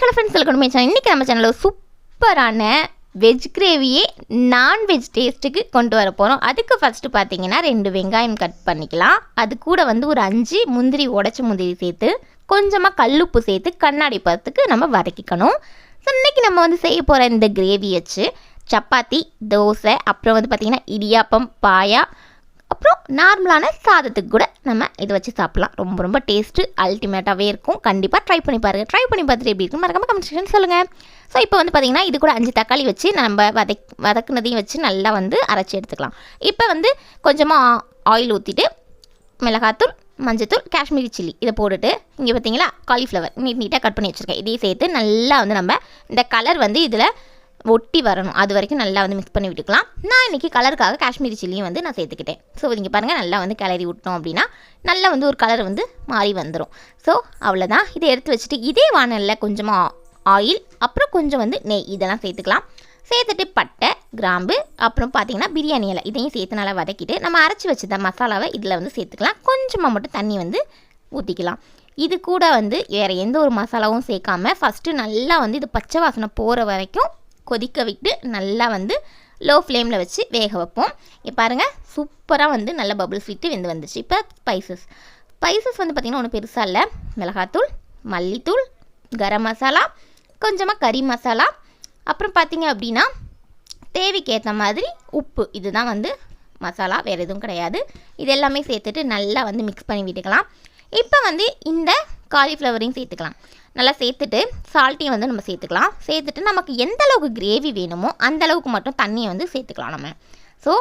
Hello friends welcome my channel இன்றைக்கி நம்ம சேனலில் சூப்பரான வெஜ் கிரேவியே நான்வெஜ் டேஸ்ட்டுக்கு கொண்டு வர போகிறோம் அதுக்கு ஃபஸ்ட்டு பார்த்தீங்கன்னா ரெண்டு வெங்காயம் கட் பண்ணிக்கலாம். அது கூட வந்து ஒரு அஞ்சு முந்திரி உடச்ச முந்திரி சேர்த்து கொஞ்சமாக கல்லுப்பு சேர்த்து கண்ணாடி பதத்துக்கு நம்ம வதக்கிக்கணும். ஸோ இன்றைக்கி நம்ம வந்து செய்ய போகிற இந்த கிரேவி வச்சு சப்பாத்தி தோசை அப்புறம் வந்து பார்த்திங்கன்னா இடியாப்பம் பாயா அப்புறம் நார்மலான சாதத்துக்கு கூட நம்ம இதை வச்சு சாப்பிட்லாம். ரொம்ப ரொம்ப டேஸ்ட்டு அல்டிமேட்டாகவே இருக்கும். கண்டிப்பாக ட்ரை பண்ணி பாருங்கள் ட்ரை பண்ணி பார்த்துட்டு எப்படி இருக்கும் மறக்காமல் கமெண்ட் செக்ஷன் சொல்லுங்கள் ஸோ இப்போ வந்து பார்த்திங்கன்னா இது கூட அஞ்சு தக்காளி வச்சு நம்ம வதக் வதக்குனதையும் வச்சு நல்லா வந்து அரைச்சி எடுத்துக்கலாம். இப்போ வந்து கொஞ்சமாக ஆயில் ஊற்றிட்டு மிளகாத்தூள் மஞ்சத்தூள் காஷ்மீரி சில்லி இதை போட்டுட்டு இங்கே பார்த்தீங்களா காலிஃப்ளவர் நீட் நீட்டாக கட் பண்ணி வச்சுருக்கேன். இதையும் சேர்த்து நல்லா வந்து நம்ம இந்த கலர் வந்து இதில் ஒட்டி வரணும். அது வரைக்கும் நல்லா வந்து மிக்ஸ் பண்ணி விட்டுக்கலாம். நான் இன்றைக்கி கலருக்காக காஷ்மீரி சில்லியும் வந்து நான் சேர்த்துக்கிட்டேன். ஸோ இங்கே பாருங்கள் நல்லா வந்து கிளறி விட்டோம் அப்படின்னா நல்லா வந்து ஒரு கலர் வந்து மாறி வந்துடும் ஸோ அவ்வளோதான் இதை எடுத்து வச்சுட்டு இதே வானலில் கொஞ்சமாக ஆயில் அப்புறம் கொஞ்சம் வந்து நெய் இதெல்லாம் சேர்த்துக்கலாம். சேர்த்துட்டு பட்டை கிராம்பு அப்புறம் பார்த்தீங்கன்னா பிரியாணி இலை இதையும் சேர்த்து நல்லா வதக்கிட்டு நம்ம அரைச்சி வச்சுருந்த மசாலாவை இதில் வந்து சேர்த்துக்கலாம். கொஞ்சமாக மட்டும் தண்ணி வந்து ஊற்றிக்கலாம் இது கூட வந்து வேறு எந்த ஒரு மசாலாவும் சேர்க்காம ஃபஸ்ட்டு நல்லா வந்து இது பச்சை வாசனை போகிற வரைக்கும் கொதிக்க விட்டு நல்லா வந்து லோ ஃப்ளேமில் வச்சு வேக வைப்போம். இங்கே பாருங்கள் சூப்பராக வந்து நல்ல பபுள்ஸ் விட்டு வெந்து வந்துச்சு இப்போ ஸ்பைசஸ் ஸ்பைசஸ் வந்து பார்த்திங்கன்னா ஒன்றும் பெருசாக இல்லை. மிளகாத்தூள் மல்லித்தூள் கரம் மசாலா கொஞ்சமாக கறி மசாலா. அப்புறம் பார்த்திங்க அப்படின்னா தேவைக்கேற்ற மாதிரி உப்பு. இதுதான் வந்து மசாலா வேறு எதுவும் கிடையாது. இது எல்லாமே சேர்த்துட்டு நல்லா வந்து மிக்ஸ் பண்ணி விட்டுக்கலாம். இப்போ வந்து இந்த காலிஃப்ளவரையும் சேர்த்துக்கலாம். நல்லா சேர்த்துட்டு சால்ட்டையும் வந்து நம்ம சேர்த்துக்கலாம். சேர்த்துட்டு நமக்கு எந்த அளவுக்கு கிரேவி வேணுமோ அந்த அளவுக்கு மட்டும் தண்ணியை வந்து சேர்த்துக்கலாம் நம்ம. ஸோ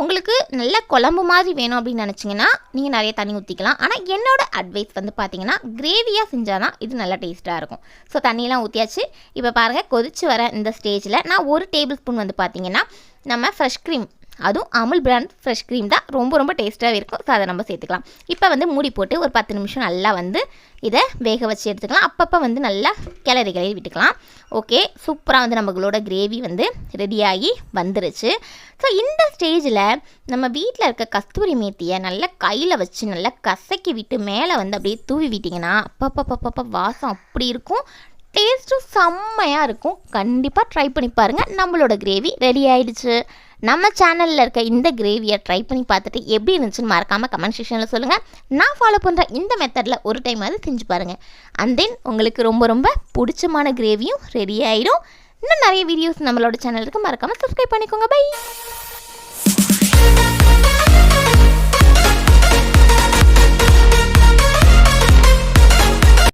உங்களுக்கு நல்ல குழம்பு மாதிரி வேணும் அப்படின்னு நினச்சிங்கன்னா நீங்கள் நிறைய தண்ணி ஊற்றிக்கலாம் ஆனால் என்னோட அட்வைஸ் வந்து பார்த்தீங்கன்னா கிரேவியாக செஞ்சால் தான் இது நல்லா டேஸ்ட்டாக இருக்கும். ஸோ தண்ணியெலாம் ஊற்றியாச்சு இப்போ பாருங்கள் கொதிச்சு வர இந்த ஸ்டேஜில் நான் ஒரு டேபிள் ஸ்பூன் வந்து பார்த்திங்கன்னா நம்ம ஃப்ரெஷ் க்ரீம் அதுவும் அமுல் பிராண்ட் ஃப்ரெஷ் க்ரீம் தான். ரொம்ப ரொம்ப டேஸ்ட்டாகவே இருக்கும். ஸோ அதை நம்ம சேர்த்துக்கலாம். இப்போ வந்து மூடி போட்டு ஒரு பத்து நிமிஷம் நல்லா வந்து இதை வேக வச்சு எடுத்துக்கலாம். அப்பப்போ வந்து நல்லா கிளறி கிளறி விட்டுக்கலாம். ஓகே சூப்பராக வந்து நம்மளோட கிரேவி வந்து ரெடியாகி வந்துருச்சு. ஸோ இந்த ஸ்டேஜில் நம்ம வீட்டில் இருக்க கஸ்தூரி மேத்தியை நல்லா கையில் வச்சு நல்லா கசக்கி விட்டு மேலே வந்து அப்படியே தூவி விட்டிங்கன்னா அப்பப்போ வாசம் அப்படி இருக்கும். டேஸ்ட்டும் செம்மையாக இருக்கும். கண்டிப்பாக ட்ரை பண்ணி பாருங்கள் நம்மளோட கிரேவி ரெடி ஆயிடுச்சு. நம்ம சேனலில் இருக்க இந்த கிரேவியை ட்ரை பண்ணி பார்த்துட்டு எப்படி இருந்துச்சுன்னு மறக்காமல் கமெண்ட் செக்ஷனில் சொல்லுங்கள் நான் ஃபாலோ பண்ணுற இந்த மெத்தடில் ஒரு டைம் அது செஞ்சு பாருங்கள் அண்ட் தென் உங்களுக்கு ரொம்ப ரொம்ப பிடிச்சமான கிரேவியும் ரெடி ஆகிடும் இன்னும் நிறைய வீடியோஸ் நம்மளோட சேனலுக்கு மறக்காமல் சப்ஸ்கிரைப் பண்ணிக்கோங்க. பை